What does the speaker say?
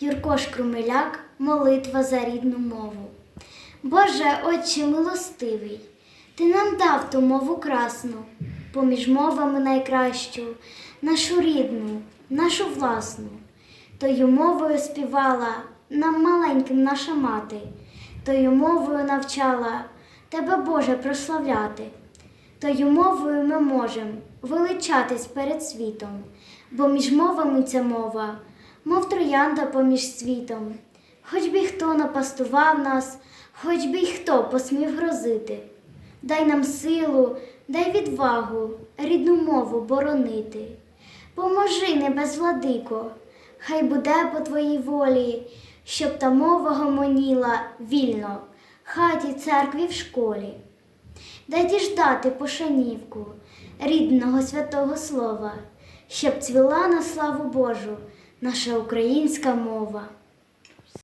Юрко Шкрумеляк, молитва за рідну мову. Боже, Отче милостивий, Ти нам дав ту мову красну, поміж мовами найкращу, нашу рідну, нашу власну. Тою мовою співала нам маленьким наша мати, тою мовою навчала Тебе, Боже, прославляти. Тою мовою ми можемо величатись перед світом, бо між мовами ця мова, мов троянда поміж світом. Хоч би хто напастував нас, хоч би хто посмів грозити. Дай нам силу, дай відвагу, рідну мову боронити. Поможи, небезвладико, хай буде по твоїй волі, щоб та мова гомоніла вільно, хаті, церкві, в школі. Дай діждати пошанівку рідного святого слова, щоб цвіла на славу Божу наша українська мова.